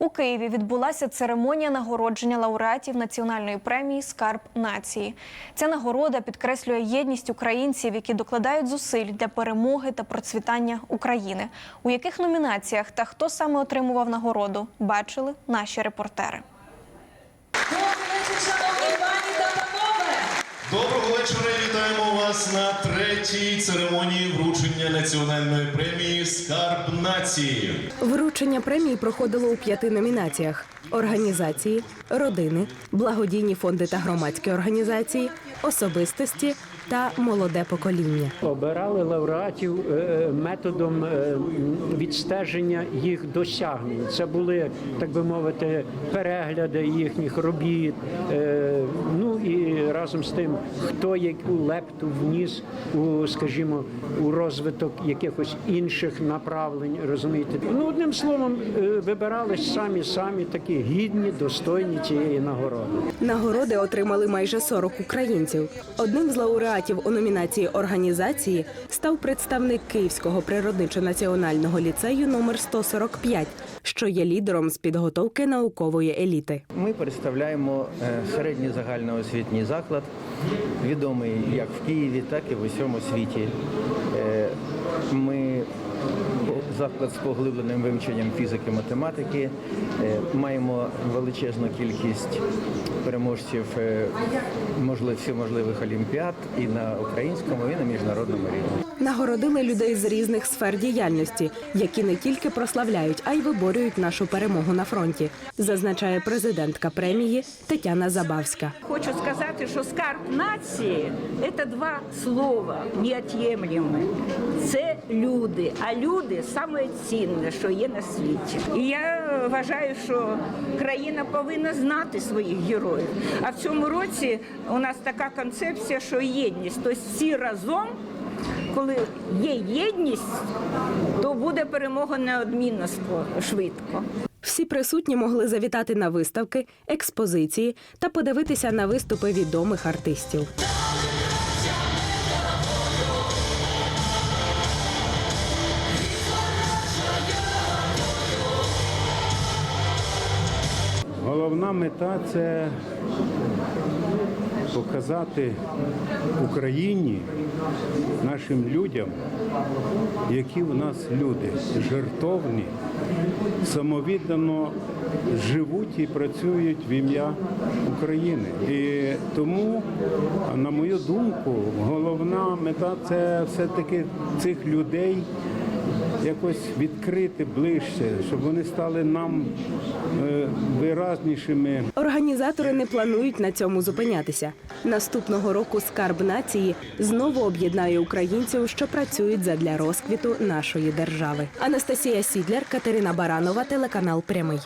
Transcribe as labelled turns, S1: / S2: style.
S1: У Києві відбулася церемонія нагородження лауреатів національної премії Скарб нації. Ця нагорода підкреслює єдність українців, які докладають зусиль для перемоги та процвітання України. У яких номінаціях та хто саме отримував нагороду, бачили наші репортери.
S2: Вас на третій церемонії вручення національної премії Скарб нації.
S3: Вручення премії проходило у п'яти номінаціях: організації, родини, благодійні фонди та громадські організації, особистості та молоде покоління.
S4: Обирали лауреатів е, методом е, відстеження їх досягнень. Це були, так би мовити, перегляди їхніх робіт. Разом з тим, хто яку лепту вніс у, скажімо, у розвиток якихось інших направлень. Розумієте? Ну одним словом, е, вибирались самі самі такі гідні, достойні цієї нагороди.
S3: Нагороди отримали майже 40 українців. Одним з лауреатів у номінації організації став представник Київського природничо-національного ліцею номер 145, що є лідером з підготовки наукової еліти.
S5: Ми представляємо е, середній загальноосвітній заклад, відомий як в Києві, так і в усьому світі. Е, Ми заклад з поглибленим вивченням фізики, математики. Е, Маємо величезну кількість переможців можливо, всеможливих олімпіад і на українському, і на міжнародному рівні.
S3: Нагородили людей з різних сфер діяльності, які не тільки прославляють, а й виборюють нашу перемогу на фронті, зазначає президентка премії Тетяна Забавська.
S6: Хочу сказати, що скарб нації це два слова неот'ємлемі. Це люди, а люди саме цінне, що є на світі. І я вважаю, що країна повинна знати своїх героїв. А в цьому році у нас така концепція, що єдність, тобто всі разом. Коли є єдність, то буде перемога неодмінно швидко.
S3: Всі присутні могли завітати на виставки, експозиції та подивитися на виступи відомих артистів.
S7: Головна мета це показати Україні, нашим людям, які в нас люди жертовні, самовіддано живуть і працюють в ім'я України. І тому, на мою думку, головна мета це все-таки цих людей якось відкрити ближче, щоб вони стали нам е, виразнішими.
S3: Організатори не планують на цьому зупинятися. Наступного року скарб нації знову об'єднає українців, що працюють задля розквіту нашої держави. Анастасія Сідляр, Катерина Баранова, телеканал Прямий.